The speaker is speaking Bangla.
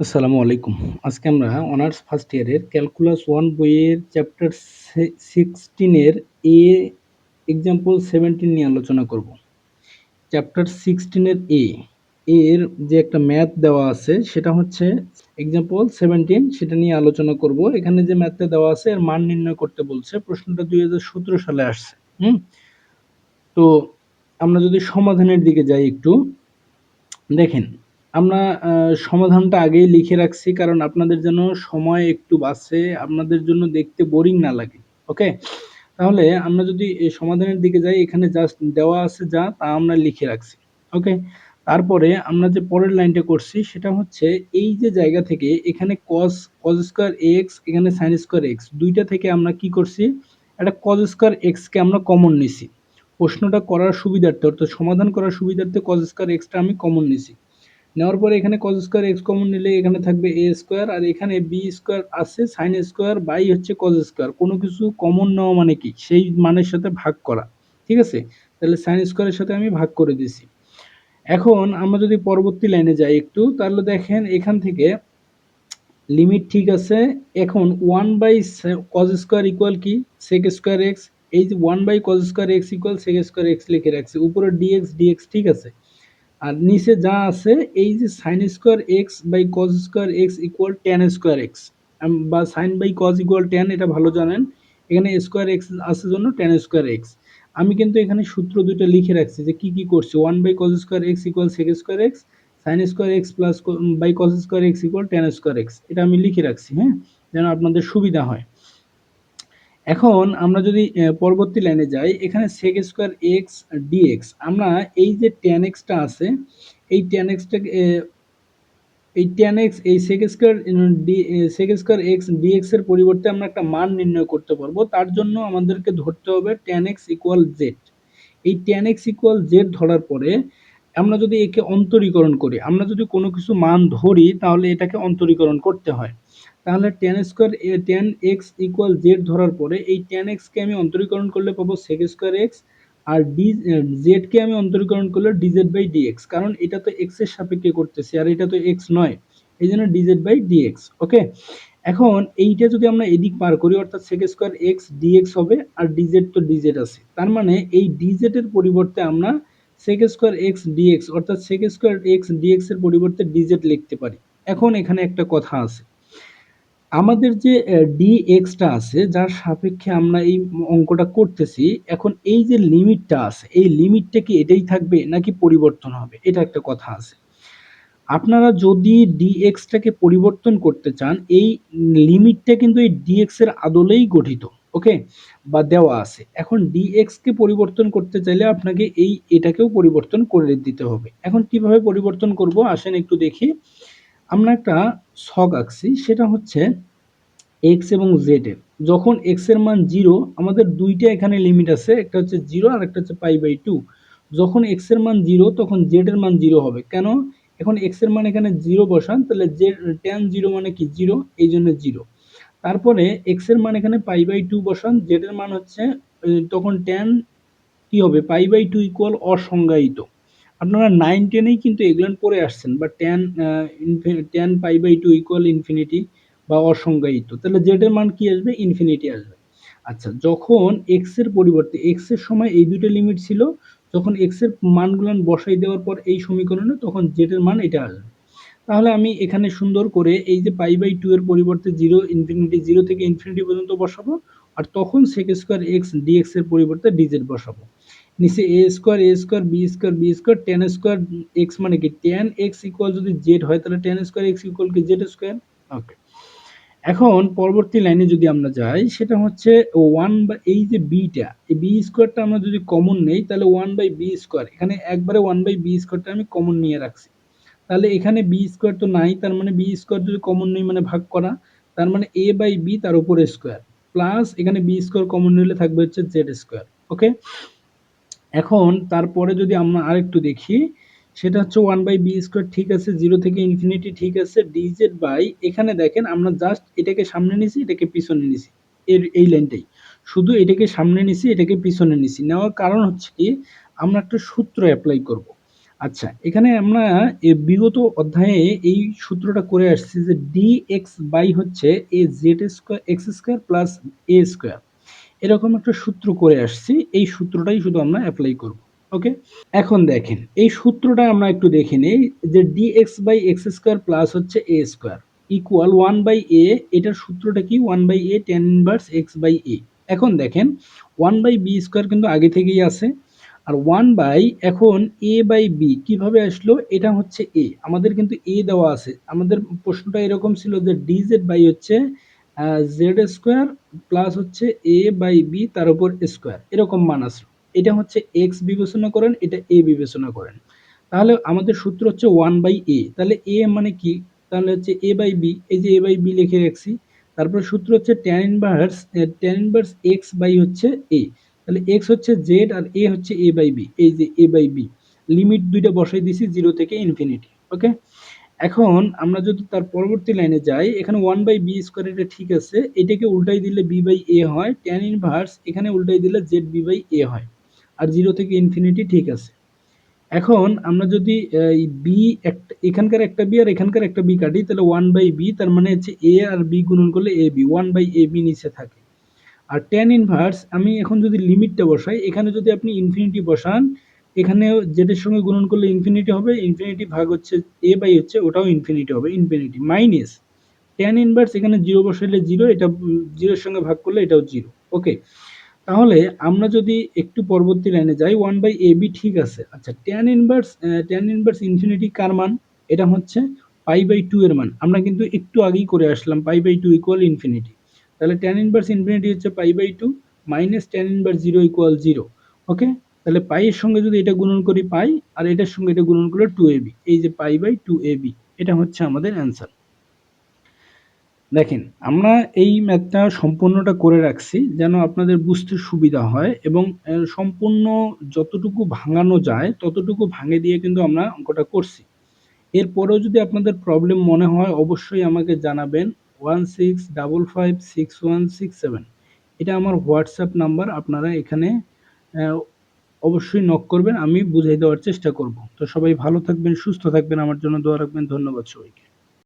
আসসালামু আলাইকুম। আজকে আমরা অনার্স ফার্স্ট ইয়ারের ক্যালকুলাস ওয়ান বইয়ের চ্যাপ্টার সিক্সটিনের এ এক্সাম্পল সেভেন্টিন নিয়ে আলোচনা করব। চ্যাপ্টার সিক্সটিনের এ এর যে একটা ম্যাথ দেওয়া আছে, সেটা হচ্ছে এক্সাম্পল সেভেন্টিন সেটা নিয়ে আলোচনা করব। এখানে যে ম্যাথটা দেওয়া আছে, এর মান নির্ণয় করতে বলছে, প্রশ্নটা দুই হাজার সতেরো সালে আসছে, হুম? তো আমরা যদি সমাধানের দিকে যাই একটু, দেখেন আমরা সমাধানটা আগেই লিখে রাখছি, কারণ আপনাদের যেন সময় একটু বাঁচে আপনাদের জন্য দেখতে বোরিং না লাগে ওকে তাহলে আমরা যদি সমাধানের দিকে যাই, এখানে জাস্ট দেওয়া আছে যা, তা আমরা লিখে রাখছি ওকে তারপরে আমরা যে পরের লাইনটা করছি, সেটা হচ্ছে এই যে জায়গা থেকে এখানে কস কজ স্কোয়ার এক্স এখানে সাইন স্কোয়ার এক্স দুইটা থেকে আমরা কি করছি? একটা কজ স্কোয়ার এক্সকে আমরা কমন নিছি। প্রশ্নটা করার সুবিধার্থে, অর্থাৎ সমাধান করার সুবিধার্থে কজ স্কোয়ার এক্সটা আমি কমন নিছি। নেওয়ার পরে এখানে কজ স্কোয়ার এক্স কমন নিলে এখানে থাকবে এ স্কোয়ার আর এখানে বি স্কোয়ার আছে সাইন স্কোয়ার বাই হচ্ছে কজ স্কোয়ার কোনো কিছু কমন নেওয়া মানে কি? সেই মানের সাথে ভাগ করা। ঠিক আছে? তাহলে সাইন স্কোয়ারের সাথে আমি ভাগ করে দিছি এখন আমরা যদি পরবর্তী লাইনে যাই একটু, তাহলে দেখেন এখান থেকে লিমিট ঠিক আছে। এখন one by cos square equal কি? সেক স্কোয়ার এক্স এই যে one by cos square x equal sec square x লিখে রাখছি। উপরে ডিএক্স ডিএক্স ঠিক আছে। আর নিচে যা আছে, এই যে sine square x by cos square x equal tan square x বা sine by cos equal tan এটা ভালো জানেন, এখানে স্কোয়ার এক্স আছে জন্য টেন স্কোয়ার এক্স আমি কিন্তু এখানে সূত্র দুইটা লিখে রাখছি যে কি কি করছি one by cos square x equal sec square x sine square x plus by cos square x equal tan square x এটা আমি লিখে রাখছি হ্যাঁ যেন আপনাদের সুবিধা হয়। এখন আমরা যদি পরবর্তী লাইনে যাই, এখানে সেক স্কোয়ার এক্স ডিএক্স আমরা এই যে টেন এক্সটা আছে, এই টেন এক্সটাকে এই টেন এক্স এই sec square d sec square x dx এর পরিবর্তে আমরা একটা মান নির্ণয় করতে পারব। তার জন্য আমাদেরকে ধরতে হবে টেন এক্স ইকুয়াল জেড এই টেন এক্স ইকুয়াল জেড ধরার পরে আমরা যদি একে অন্তরীকরণ করি, আমরা যদি কোনো কিছু মান ধরি, তাহলে এটাকে অন্তরীকরণ করতে হয়। তাহলে tan square tan x equal z ধরার পরে এই টেন এক্সকে আমি অন্তরীকরণ করলে পাবো সেক স্কোয়ার এক্স আর ডি জেডকে আমি অন্তরীকরণ করলে ডিজেড বাই ডিএক্স কারণ এটা তো এক্সের সাপেক্ষে করতেছি আর এটা তো এক্স নয়। এই জন্য ডিজেড বাই ডিএক্স ওকে এখন এইটা যদি আমরা এদিক পার করি, অর্থাৎ সেক স্কোয়ার এক্স ডিএক্স হবে আর ডিজেড তো ডিজেড আছে। তার মানে এই ডিজেড এর পরিবর্তে আমরা সেক স্কোয়ার এক্স ডিএক্স অর্থাৎ সেক স্কোয়ার এক্স ডিএক্স এর পরিবর্তে ডিজেড লিখতে পারি। এখন এখানে একটা কথা আছে। আমাদের যে ডি এক্সটা আছে, যার সাপেক্ষে আমরা এই অঙ্কটা করতেছি, এখন এই যে লিমিটটা আছে, এই লিমিটটা কি এটাই থাকবে নাকি পরিবর্তন হবে? এটা একটা কথা আছে। আপনারা যদি ডিএক্সটাকে পরিবর্তন করতে চান, এই লিমিটটা কিন্তু এই ডিএক্স এর আদলেই গঠিত, ওকে? বা দেওয়া আছে। এখন ডিএক্সকে পরিবর্তন করতে চাইলে আপনাকে এই এটাকেও পরিবর্তন করে দিতে হবে। এখন কীভাবে পরিবর্তন করব? আসেন একটু দেখি। আমরা একটা ছক আঁকছি, সেটা হচ্ছে এক্স এবং জেড এর। যখন এক্সের মান জিরো আমাদের দুইটা এখানে লিমিট আছে, একটা হচ্ছে জিরো আর একটা হচ্ছে পাই বাই টু যখন এক্সের মান জিরো তখন জেড এর মান জিরো হবে। কেন? এখন এক্সের মান এখানে জিরো বসান, তাহলে জেড টেন জিরো মানে কি জিরো এই জন্য জিরো তারপরে এক্সের মান এখানে পাই বাই টু বসান জেড এর মান হচ্ছে, তখন টেন কি হবে? পাই বাই টু ইকুয়াল অসংজ্ঞায়িত। আপনারা নাইন টেনেই কিন্তু এগুলো পড়ে আসছেন, বা tan tan pi by two equal infinity বা অসংজ্ঞায়িত। তাহলে জেডের মান কি আসবে? ইনফিনিটি আসবে। আচ্ছা যখন এক্সের পরিবর্তে এক্সের সময় এই দুটো লিমিট ছিল, যখন এক্সের মানগুলো বসাই দেওয়ার পর এই সমীকরণে, তখন জেডের মান এটা আসবে। তাহলে আমি এখানে সুন্দর করে এই যে পাই বাই টু এর পরিবর্তে জিরো ইনফিনিটি জিরো থেকে ইনফিনিটি পর্যন্ত বসাবো, আর তখন সেক স্কোয়ার এক্স ডিএক্স এর পরিবর্তে ডিজেড বসাবো। নিচে a square a square b square b square tan square x মানে কি? টেন এক্স ইকুয়াল যদি জেড হয় তাহলে টেন স্কোয়ার এক্স ইকুয়াল কি জেড স্কোয়ার ওকে এখন পরবর্তী লাইনে যদি আমরা যাই সেটা হচ্ছে ওয়ান বা এই যে বিটা এই বি স্কোয়ারটা আমরা যদি কমন নেই তাহলে ওয়ান বাই বি স্কোয়ার এখানে একবারে ওয়ান বাই বি স্কোয়ারটা আমি কমন নিয়ে রাখছি। তাহলে এখানে বি স্কোয়ার তো নাই তার মানে বি স্কোয়ার যদি কমন নেই মানে ভাগ করা তার মানে এ বাই বি তার উপরে স্কোয়ার প্লাস এখানে বি স্কোয়ার কমন নিলে থাকবে হচ্ছে জেড স্কোয়ার ওকে এখন তারপরে যদি আমরা আরেকটু দেখি, সেটা হচ্ছে ওয়ান বাই বি স্কোয়ার ঠিক আছে জিরো থেকে ইনফিনিটি ঠিক আছে ডিজেড বাই এখানে দেখেন আমরা জাস্ট এটাকে সামনে নিছি এটাকে পিছনে নিছি এর এই লাইনটাই। শুধু এটাকে সামনে নিছি এটাকে পিছনে নিছি নেওয়ার কারণ হচ্ছে কি, আমরা একটা সূত্র অ্যাপ্লাই করব। আচ্ছা এখানে আমরা বিগত অধ্যায়ে এই সূত্রটা করে আসছি যে ডি এক্স বাই হচ্ছে a z square x square plus a square এরকম একটা সূত্র করে আসছি, এই সূত্রটাই শুধু আমরা অ্যাপ্লাই করব ওকে এখন দেখেন, এই সূত্রটা আমরা একটু দেখে নেই যে d x by x square plus হচ্ছে a square equal one by a এটার সূত্রটা কি? One by a tan inverse x by a এখন দেখেন ওয়ান বাই বি স্কোয়ার কিন্তু আগে থেকেই আছে, আর ওয়ান বাই এখন এ বাই বি কীভাবে আসলো? এটা হচ্ছে এ আমাদের কিন্তু এ দেওয়া আছে। আমাদের প্রশ্নটা এরকম ছিল যে ডি জেড বাই হচ্ছে জেড স্কোয়ার প্লাস হচ্ছে এ বাই বি তার উপর স্কোয়ার এরকম মান আসলো। এটা হচ্ছে এক্স বিবেচনা করেন, এটা এ বিবেচনা করেন। তাহলে আমাদের সূত্র হচ্ছে ওয়ান বাই এ তাহলে এ মানে কি? তাহলে হচ্ছে এ বাই বি এই যে এ বাই বি লিখে রাখছি। তারপর সূত্র হচ্ছে tan inverse tan inverse x by হচ্ছে এ তাহলে এক্স হচ্ছে জেড আর এ হচ্ছে এ বাই বি এই যে এ বাই বি লিমিট দুইটা বসাই দিছি জিরো থেকে ইনফিনিটি ওকে এখন আমরা যদি তার পরবর্তী লাইনে যাই, এখানে ওয়ান বাই বি স্কোয়ার এটা ঠিক আছে। এটাকে উল্টাই দিলে বি বাই এ হয় ট্যান ইনভার্স এখানে উল্টাই দিলে জেড বি বাই এ হয়, আর জিরো থেকে ইনফিনিটি ঠিক আছে। এখন আমরা যদি বি একটা, এখানকার একটা বি আর এখানকার একটা বি কাটি, তাহলে ওয়ান বাই বি তার মানে হচ্ছে এ আর বি গুণন করলে a b one by a b নিচে থাকে। আর ট্যান ইনভার্স আমি এখন যদি লিমিটটা বসাই, এখানে যদি আপনি ইনফিনিটি বসান এখানে যেটার সঙ্গে গুণন করলে ইনফিনিটি হবে ইনফিনিটি ভাগ হচ্ছে এ বাই হচ্ছে ওটাও ইনফিনিটি হবে ইনফিনিটি মাইনাস ট্যান ইনভার্স এখানে জিরো বসাইলে জিরো এটা জিরোর সঙ্গে ভাগ করলে এটাও জিরো ওকে তাহলে আমরা যদি একটু পরবর্তী লাইনে যাই ওয়ান বাই এ বি ঠিক আছে আচ্ছা tan inverse tan inverse infinity কার মান? এটা হচ্ছে পাই বাই টু এর মান, আমরা কিন্তু একটু আগেই করে আসলাম pi by two equal infinity তাহলে ট্যান ইনভার্স ইনফিনিটি হচ্ছে pi by two minus tan inverse zero equal zero okay তাহলে পাইয়ের সঙ্গে যদি এটা গুণন করি পাই, আর এটার সঙ্গে এটা গুণন করলে টু এ বি এই যে pi by two A B এটা হচ্ছে আমাদের অ্যান্সার দেখেন, আমরা এই ম্যাথটা সম্পূর্ণটা করে রাখছি যেন আপনাদের বুঝতে সুবিধা হয় এবং সম্পূর্ণ যতটুকু ভাঙানো যায়, ততটুকু ভাঙে দিয়ে কিন্তু আমরা অঙ্কটা করছি। এরপরেও যদি আপনাদের প্রবলেম মনে হয়, অবশ্যই আমাকে জানাবেন one six double five six one six seven এটা আমার হোয়াটসঅ্যাপ নাম্বার আপনারা এখানে অবশ্যই নক করবেন, আমি বুঝাই দেওয়ার চেষ্টা করব। তো সবাই ভালো থাকবেন, সুস্থ থাকবেন, আমার জন্য দোয়া রাখবেন, ধন্যবাদ সবাইকে।